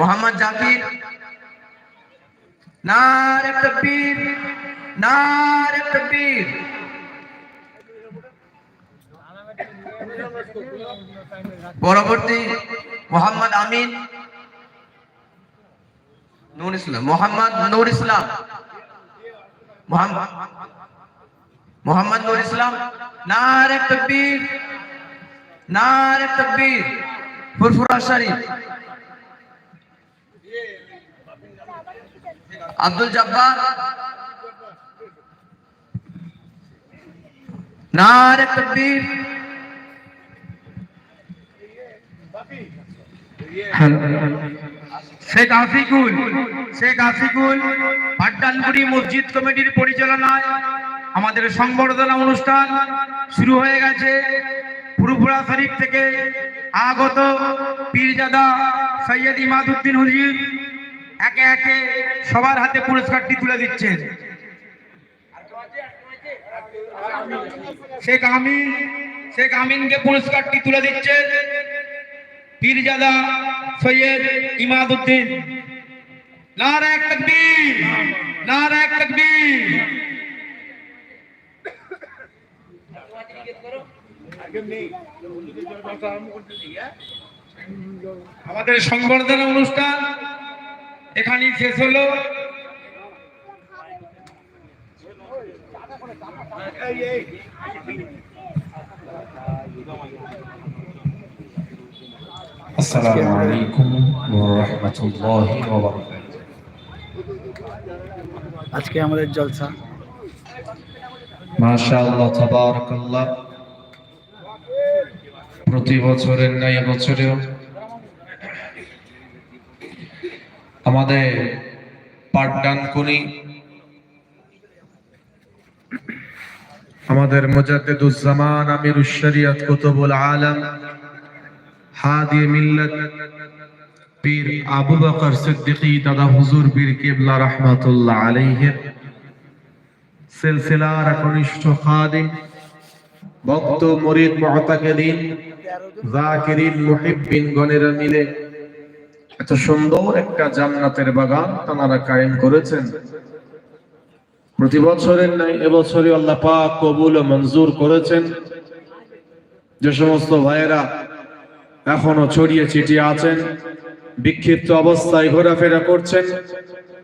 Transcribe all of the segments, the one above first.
মোহাম্মদ জাকির। নারে তাকবীর নারে তাকবীর পরবর্তী মোহাম্মদ আমিন। নূর ইসলাম, মোহাম্মদ নূর ইসলাম। মোহাম্মদ নূর ইসলাম। নারে তকবীর নারে তকবীর ফুরফুরা শরীফ। আব্দুল জব্বার। নারে তকবীর শেখ আফিকুল শেখ আফিকুল পাট্টানপুরি মসজিদ কমিটির পরিচালনায় আমাদের সংবর্ধনা অনুষ্ঠান শুরু হয়ে গেছে। পুরুপুরা শরীফ থেকে আগত পীরজাদা সৈয়দ ইমাদুদ্দিন হুজির। একে একে সবার হাতে পুরস্কারটি তুলে দিচ্ছেন। শেখ আমিন, শেখ আমিনকে পুরস্কারটি তুলে দিচ্ছেন পীরজাদা সৈয়দ নারায়ক তকবীর। আমাদের সংবর্ধনা অনুষ্ঠান এখানেই শেষ হলো السلام عليكم ورحمة الله وبركاته আজকে আমাদের জলসা ما شاء الله تبارك الله প্রতি বছরের ন্যায় বছরেও আমাদের পাঠদান করি। আমাদের মুজাদ্দিদুজ্জামান আমিরুশ শরিয়ত কুতুবুল আলম, হাদি মিল্লাত পীর আবু বকর সিদ্দিকী দাদা হুজুর পীর কিবলা রহমাতুল্লাহ আলাইহির সিলসিলার একনিষ্ঠ খাদিম, ভক্ত মুরিদ মুতাকিদিন, জাকিরিন মুহিব্বিন গণেরা মিলে এত সুন্দর একটা জান্নাতের বাগান তারা কায়েম করেছেন। প্রতি বছরের নাই এবছরই আল্লাহ পাক কবুল ও মঞ্জুর করেছেন। যে সমস্ত ভাইয়েরা এখনও ছড়িয়ে ছিটিয়ে আছেন, বিক্ষিপ্ত অবস্থায় ঘোরাফেরা করছেন,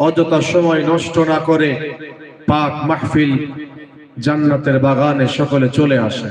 অযথা সময় নষ্ট না করে পাক মাহফিল জান্নাতের বাগানে সকলে চলে আসে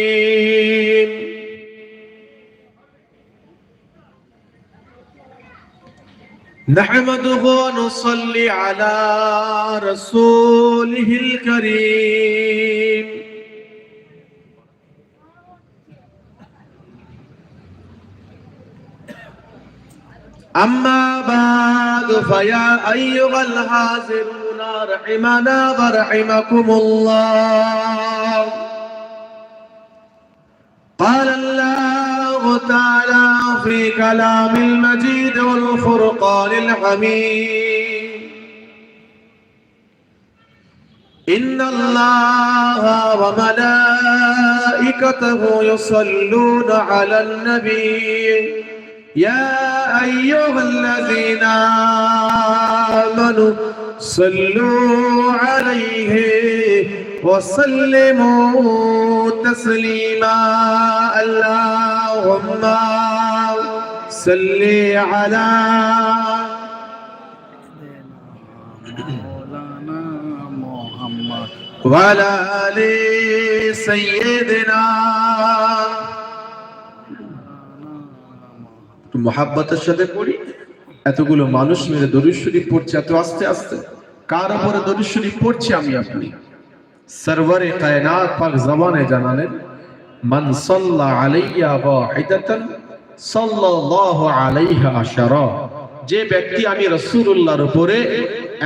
نحمده ونصلي على رسوله الكريم أما بعد فيا أيها الحاضرون رحمنا ورحمكم الله قال الله تعالى في كلام المجيد والفرقان الحميد. إن الله وملائكته يصلون على النبي. يا أيها الذين آمنوا صلوا عليه وسلموا تسليما. اللهم صل على মৌলানা মোহাম্মদ وعلى آل سيدنا একটু মহাব্বতের সাথে পড়ি এতগুলো মানুষ মিলে দরুদ শরীফ পড়ছে এত আস্তে আস্তে কার উপরে দরুদ শরীফ পড়ছি আমি আপনি সরওয়ারে কায়নাত পাক জবানে জানালেন মান সাল্লা আলাইয়া ওয়াহিদাতান সাল্লাল্লাহু আলাইহা আশারা। যে ব্যক্তি আমি রাসূলুল্লাহর উপরে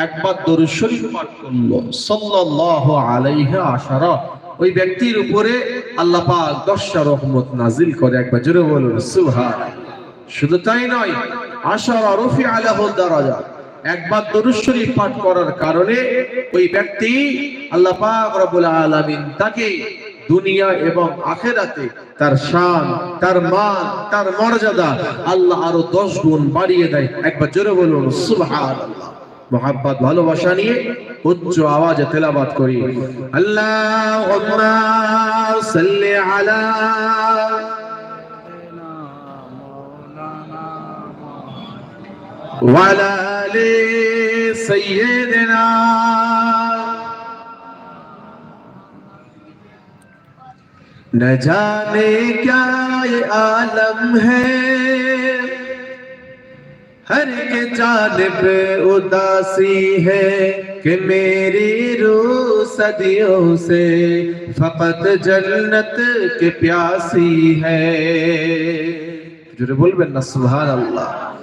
একবার দরুদ শরীফ পাঠ করল, সাল্লাল্লাহু আলাইহা আশারা। ওই ব্যক্তির উপরে আল্লাহ পাক দশটা রহমত নাজিল করে, একবার জোরে বলুন, সুবহানাল্লাহ। শুধু তাই নয়, আশারা রফি আলাহু দারাজা। একবার দরুদ শরীফ পাঠ করার কারণে ওই ব্যক্তি আল্লাহ পাক রব্বুল আলামিন তাকে দুনিয়া এবং আখেরাতে তার শান তার মান তার মর্যাদা আল্লাহ আরো দশ গুণ বাড়িয়ে দেয় একবার জোরে বলুন সুবহানাল্লাহ মোহাব্বত ভালোবাসা নিয়ে উচ্চ আওয়াজে তেলাবাত করি আল্লাহুম্মা সাল্লি আলা وعلى آل سيدنا نہ جانے کیا یہ عالم ہے۔ ہر کے جانب اداسی ہے کہ میری روح صدیوں سے فقط جنت کے پیاسی ہے۔ جرب البن سبحان اللہ۔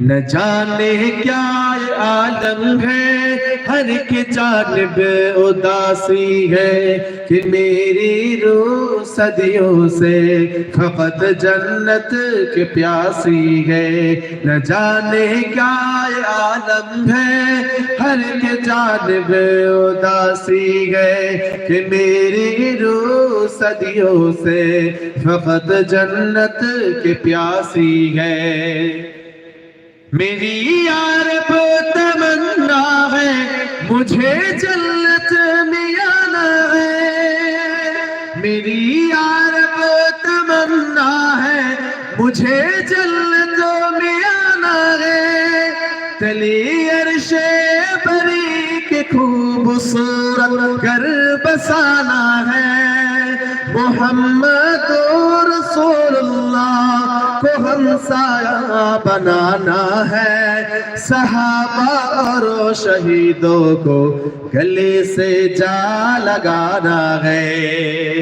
نہ جانے کیا عالم ہے، ہر کی جانب اداسی ہے کہ میری روح صدیوں سے خفت جنت کے پیاسی ہے۔ نہ جانے کیا عالم ہے، ہر کی جانب اداسی ہے کہ میری روح صدیوں سے خفت جنت کے پیاسی ہے۔ میری عرب تمنا ہے، مجھے جلت میانا آنا ہے۔ میری عرب تمنا ہے، مجھے جلت میں آنا ہے۔ تلی عرش بری کے خوبصورت گھر بسانا ہے۔ محمد رسول اللہ کو ہم سایہ بنانا ہے۔ صحابہ اور شہیدوں کو گلے سے جا لگانا ہے۔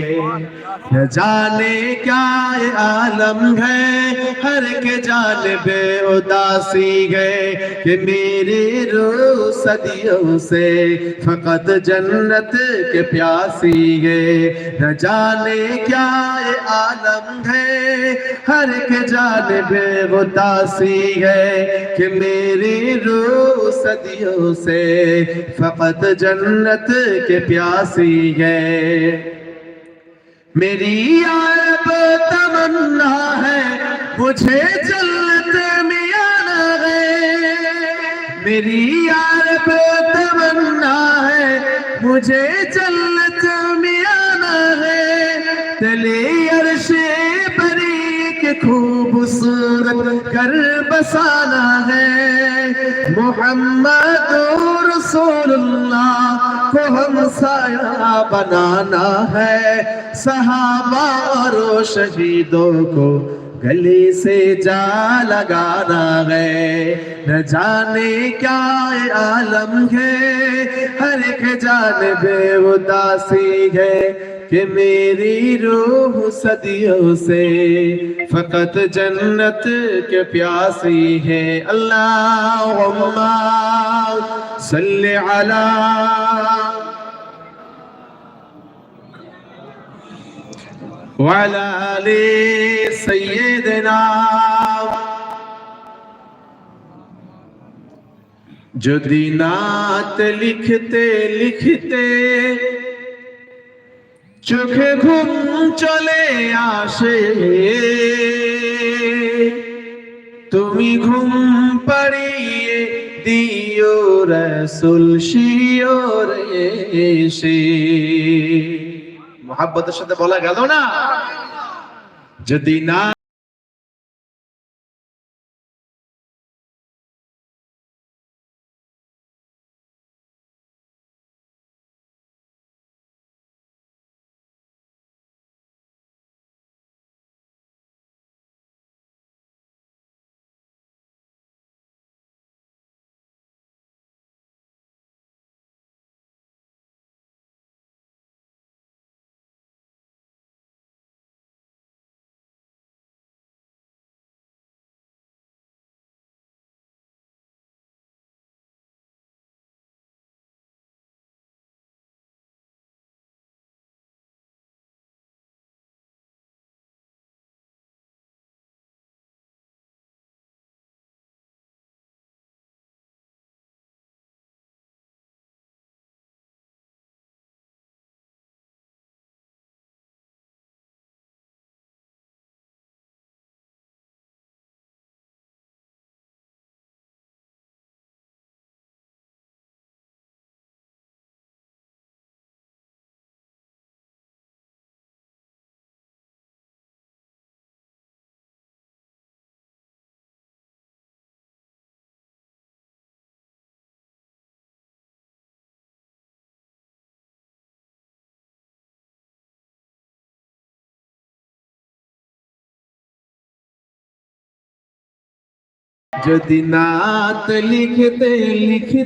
نہ جانے کیا عالم ہے۔ ہر کے جانب اداسی ہے کہ میری روح صدیوں سے فقط جنت کے پیاسی ہے۔ نہ جانے کیا عالم ہے۔ ہر ایک جانب وہ تاسی ہے کہ میری روح صدیوں سے فقط جنت کے پیاسی ہے۔ میری آئیب تمنا ہے، مجھے جنت میں آنا ہے۔ میری آئیب تمنا ہے، مجھے جنت खूबसूरत घर बसाना है मोहम्मद रसूलुल्लाह को हमसाया बनाना है सहाबा और शहीदों को گلے سے جا لگانا ہے۔ نہ جانے کیا عالم ہے۔ ہر ایک جانب اداسی ہے کہ میری روح صدیوں سے۔ فقط جنت کے پیاسی ہے۔ اللہ صلی علی وعلى آل سيدنا যদি নাত লিখতে লিখতে চোখে ঘুম চলে আসে তুমি ঘুম পাড়িয়ে দিও রসুল শিওরে এসে মহাব্বতের সাথে বলা গেল না? যদি না جدی نات لکھتے لکھتے